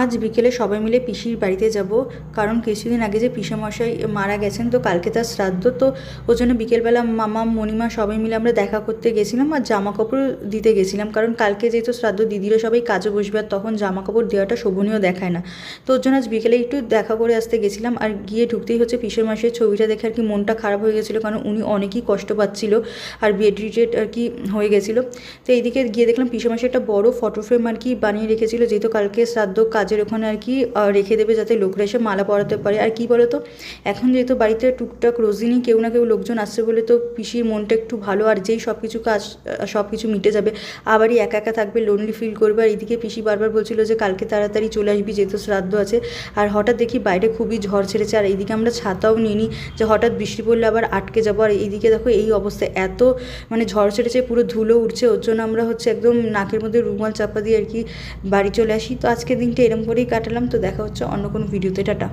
আজ বিকেলে সবাই মিলে পিসির বাড়িতে যাব। কারণ কিছুদিন আগে যে পিসামশাই মারা গেছেন, তো কালকে তার শ্রাদ্ধ, তো ওই জন্য বিকেলবেলা মামা, মণিমা সবাই মিলে আমরা দেখা করতে গেছিলাম আর জামা কাপড় দিতে গেছিলাম। কারণ কালকে যেহেতু শ্রাদ্ধ, দিদিরা সবাই কাজে বসবে আর তখন জামা কাপড় দেওয়াটা শোভনীয় দেখায় না। তো ওর জন্য আজ বিকেলে একটু দেখা করে আসতে গেছিলাম আর গিয়ে ঢুকতেই হচ্ছে পিসের মাসের ছবিটা দেখে আর কি মনটা খারাপ হয়ে গেছিল, কারণ উনি অনেকই কষ্ট পাচ্ছিল আর বেড রিজেট আর কি হয়ে গেছিল। তো এইদিকে গিয়ে দেখলাম পিসের মাসে একটা বড় ফটো ফ্রেম আর কি বানিয়ে রেখেছিল, যেহেতু কালকে শ্রাদ্ধ কাজের ওখানে আর কি রেখে দেবে যাতে লোকরা এসে মালা পরাতে পারে। আর কি বলো তো এখন যেহেতু বাড়িতে টুকটাক রোজদিনই কেউ না কেউ লোকজন আসছে বলে তো পিসির মনটা একটু ভালো, আর যেই সব কিছু কাজ সব কিছু মিটে যাবে, আবারই একা একা থাকবে লোনলি ফিল করবে। আর এদিকে পিসি বারবার বলছিল যে, কালকে তাড়াতাড়ি চলে আসবি, যেহেতু শ্রাদ্ধ আছে। আর হঠাৎ দেখি বাইরে খুবই ঝড় ছেড়েছে, আর এইদিকে আমরা ছাতাও নিইনি, যে হঠাৎ বৃষ্টি পড়লে আবার আটকে যাব। আর এইদিকে দেখো এই অবস্থা, এত মানে ঝড় ছেড়েছে, পুরো ধুলো উঠছে ওর জন্য আমরা হচ্ছে একদম নাকের মধ্যে রুমাল চাপা দিয়ে আর কি বাড়ি চলে আসি। তো আজকের দিনটা এরম করেই কাটালাম তো দেখা হচ্ছে অন্য কোনো ভিডিওতে টাটা।